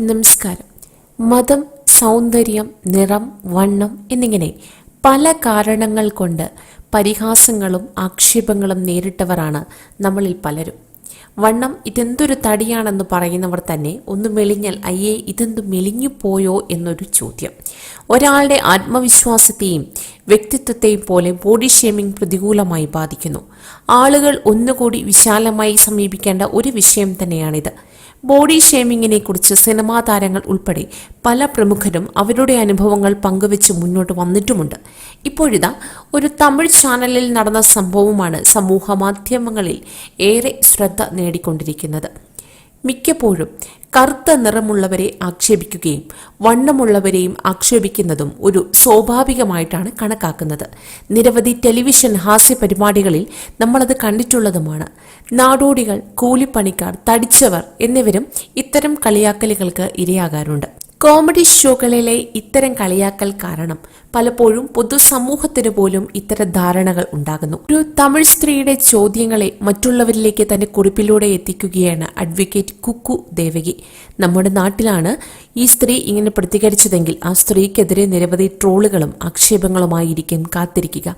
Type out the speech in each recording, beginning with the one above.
നമസ്കാരം. മതം സൗന്ദര്യം നിറം വണ്ണം എന്നിങ്ങനെ പല കാരണങ്ങൾ കൊണ്ട് പരിഹാസങ്ങളും ആക്ഷേപങ്ങളും നേരിട്ടവരാണ് നമ്മളിൽ പലരും. വണ്ണം ഇതെന്തൊരു തടിയാണെന്ന് പറയുന്നവർ തന്നെ ഒന്ന് മെലിഞ്ഞാൽ അയ്യേ ഇതെന്ത് മെലിഞ്ഞു പോയോ? എന്നൊരു ചോദ്യം. ഒരാളുടെ ആത്മവിശ്വാസത്തെയും വ്യക്തിത്വത്തെയും പോലെ ബോഡി ഷേമിംഗ് പ്രതികൂലമായി ബാധിക്കുന്നു. ആളുകൾ ഒന്നുകൂടി വിശാലമായി സമീപിക്കേണ്ട ഒരു വിഷയം തന്നെയാണിത്. ബോഡി ഷേമിങ്ങിനെ കുറിച്ച് സിനിമാ താരങ്ങൾ ഉൾപ്പെടെ പല പ്രമുഖരും അവരുടെ അനുഭവങ്ങൾ പങ്കുവെച്ച് മുന്നോട്ട് വന്നിട്ടുമുണ്ട്. ഇപ്പോഴിതാ ഒരു തമിഴ് ചാനലിൽ നടന്ന സംഭവമാണ് സമൂഹ മാധ്യമങ്ങളിൽ ഏറെ ശ്രദ്ധ നേടിക്കൊണ്ടിരിക്കുന്നത്. മിക്കപ്പോഴും കറുത്ത നിറമുള്ളവരെ ആക്ഷേപിക്കുകയും വണ്ണമുള്ളവരെയും ആക്ഷേപിക്കുന്നതും ഒരു സ്വാഭാവികമായിട്ടാണ് കണക്കാക്കുന്നത്. നിരവധി ടെലിവിഷൻ ഹാസ്യ പരിപാടികളിൽ നമ്മളത് കണ്ടിട്ടുള്ളതുമാണ്. നാടോടികൾ കൂലിപ്പണിക്കാർ തടിച്ചവർ എന്നിവരും ഇത്തരം കളിയാക്കലുകൾക്ക് ഇരയാകാറുണ്ട്. കോമഡി ഷോകളിലെ ഇത്തരം കളിയാക്കൽ കാരണം പലപ്പോഴും പൊതുസമൂഹത്തിന് പോലും ഇത്തരം ധാരണകൾ ഉണ്ടാകുന്നു. ഒരു തമിഴ് സ്ത്രീയുടെ ചോദ്യങ്ങളെ മറ്റുള്ളവരിലേക്ക് തന്റെ കുറിപ്പിലൂടെ എത്തിക്കുകയാണ് അഡ്വക്കേറ്റ് കുക്കു ദേവകി. നമ്മുടെ നാട്ടിലാണ് ഈ സ്ത്രീ ഇങ്ങനെ പ്രതികരിച്ചതെങ്കിൽ ആ സ്ത്രീക്കെതിരെ നിരവധി ട്രോളുകളും ആക്ഷേപങ്ങളുമായിരിക്കും കാത്തിരിക്കുക.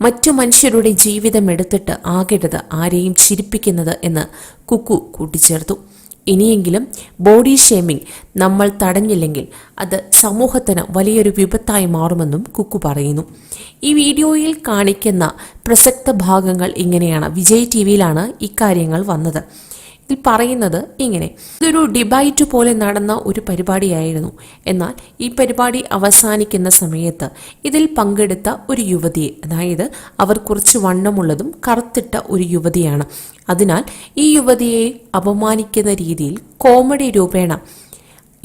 മറ്റു മനുഷ്യരുടെ ജീവിതം എടുത്തിട്ട് ആകരുത് ആരെയും ചിരിപ്പിക്കുന്നത് എന്ന് കുക്കു കൂട്ടിച്ചേർത്തു. ഇനിയെങ്കിലും ബോഡി ഷേമിംഗ് നമ്മൾ തടഞ്ഞില്ലെങ്കിൽ അത് സമൂഹത്തിന് വലിയൊരു വിപത്തായി മാറുമെന്നും കുക്കു പറയുന്നു. ഈ വീഡിയോയിൽ കാണിക്കുന്ന പ്രസക്ത ഭാഗങ്ങൾ ഇങ്ങനെയാണ്. വിജയ് ടി വിയിലാണ് ഇക്കാര്യങ്ങൾ വന്നത്. ഇതിൽ പറയുന്നത് ഇങ്ങനെ. ഇതൊരു ഡിബൈറ്റ് പോലെ നടന്ന ഒരു പരിപാടിയായിരുന്നു. എന്നാൽ ഈ പരിപാടി അവസാനിക്കുന്ന സമയത്ത് ഇതിൽ പങ്കെടുത്ത ഒരു യുവതിയെ അതായത് അവർ കുറച്ച് വണ്ണമുള്ളതും കറുത്തിട്ട ഒരു യുവതിയാണ്. അതിനാൽ ഈ യുവതിയെ അപമാനിക്കുന്ന രീതിയിൽ കോമഡി രൂപേണ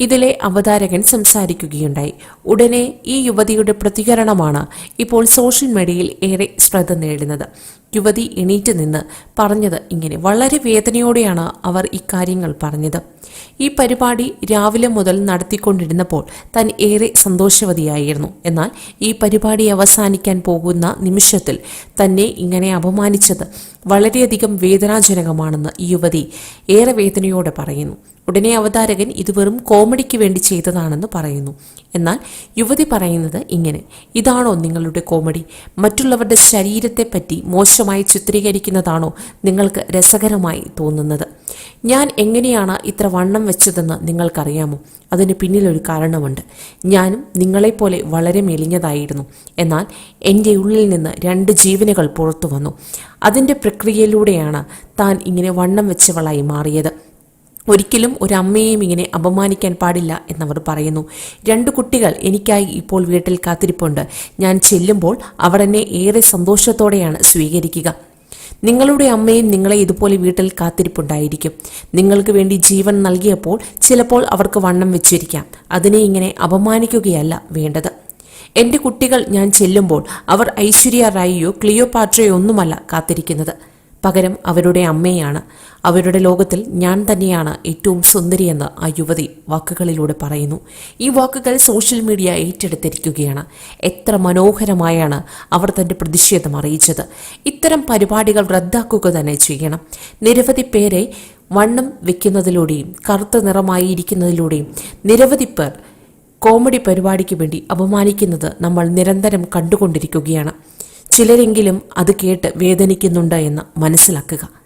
ഇതിലെ അവതാരകൻ സംസാരിക്കുകയുണ്ടായി. ഉടനെ ഈ യുവതിയുടെ പ്രതികരണമാണ് ഇപ്പോൾ സോഷ്യൽ മീഡിയയിൽ ഏറെ ശ്രദ്ധ നേടുന്നത്. യുവതി എണീറ്റ് നിന്ന് പറഞ്ഞത് ഇങ്ങനെ വളരെ വേദനയോടെയാണ് അവർ ഇക്കാര്യങ്ങൾ പറഞ്ഞത്. ഈ പരിപാടി രാവിലെ മുതൽ നടത്തിക്കൊണ്ടിരുന്നപ്പോൾ താൻ ഏറെ സന്തോഷവതിയായിരുന്നു. എന്നാൽ ഈ പരിപാടി അവസാനിക്കാൻ പോകുന്ന നിമിഷത്തിൽ തന്നെ ഇങ്ങനെ അപമാനിച്ചത് വളരെയധികം വേദനാജനകമാണെന്ന് ഈ യുവതി ഏറെ വേദനയോടെ പറയുന്നു. ഉടനെ അവതാരകൻ ഇത് വെറും കോമഡിക്ക് വേണ്ടി ചെയ്തതാണെന്ന് പറയുന്നു. എന്നാൽ യുവതി പറയുന്നത് ഇങ്ങനെ ഇതാണോ നിങ്ങളുടെ കോമഡി? മറ്റുള്ളവരുടെ ശരീരത്തെപ്പറ്റി മോശമായി ചിത്രീകരിക്കുന്നതാണോ നിങ്ങൾക്ക് രസകരമായി തോന്നുന്നത്? ഞാൻ എങ്ങനെയാണ് ഇത്ര വണ്ണം വെച്ചതെന്ന് നിങ്ങൾക്കറിയാമോ? അതിന് പിന്നിലൊരു കാരണമുണ്ട്. ഞാനും നിങ്ങളെപ്പോലെ വളരെ മെലിഞ്ഞതായിരുന്നു. എന്നാൽ എന്റെ ഉള്ളിൽ നിന്ന് രണ്ട് ജീവനുകൾ പുറത്തു വന്നു. അതിന്റെ പ്രക്രിയയിലൂടെയാണ് താൻ ഇങ്ങനെ വണ്ണം വെച്ചവളായി മാറിയത്. ഒരിക്കലും ഒരമ്മയെയും ഇങ്ങനെ അപമാനിക്കാൻ പാടില്ല എന്നവർ പറയുന്നു. രണ്ട് കുട്ടികൾ എനിക്കായി ഇപ്പോൾ വീട്ടിൽ കാത്തിരിപ്പുണ്ട്. ഞാൻ ചെല്ലുമ്പോൾ അവർ എന്നെ ഏറെ സന്തോഷത്തോടെയാണ് സ്വീകരിക്കുക. നിങ്ങളുടെ അമ്മയും നിങ്ങളെ ഇതുപോലെ വീട്ടിൽ കാത്തിരിപ്പുണ്ടായിരിക്കും. നിങ്ങൾക്ക് വേണ്ടി ജീവൻ നൽകിയപ്പോൾ ചിലപ്പോൾ അവർക്ക് വണ്ണം വെച്ചിരിക്കാം. അതിനെ ഇങ്ങനെ അപമാനിക്കുകയല്ല വേണ്ടത്. എന്റെ കുട്ടികൾ ഞാൻ ചെല്ലുമ്പോൾ അവർ ഐശ്വര്യ റായിയോ ക്ലിയോപാട്രയോ ഒന്നുമല്ല കാത്തിരിക്കുന്നത്. പകരം അവരുടെ അമ്മയാണ്. അവരുടെ ലോകത്തിൽ ഞാൻ തന്നെയാണ് ഏറ്റവും സുന്ദരിയെന്ന് ആ യുവതി വാക്കുകളിലൂടെ പറയുന്നു. ഈ വാക്കുകൾ സോഷ്യൽ മീഡിയ ഏറ്റെടുത്തിരിക്കുകയാണ്. എത്ര മനോഹരമായാണ് അവർ തന്റെ പ്രതിഷേധം അറിയിച്ചത്. ഇത്തരം പരിപാടികൾ റദ്ദാക്കുക തന്നെ ചെയ്യണം. നിരവധി പേരെ വണ്ണം വെക്കുന്നതിലൂടെയും കറുത്ത നിറമായി ഇരിക്കുന്നതിലൂടെയും നിരവധി പേർ കോമഡി പരിപാടിക്ക് വേണ്ടി അപമാനിക്കുന്നത് നമ്മൾ നിരന്തരം കണ്ടുകൊണ്ടിരിക്കുകയാണ്. ചിലരെങ്കിലും അത് കേട്ട് വേദനിക്കുന്നുണ്ട് എന്ന് മനസ്സിലാക്കുക.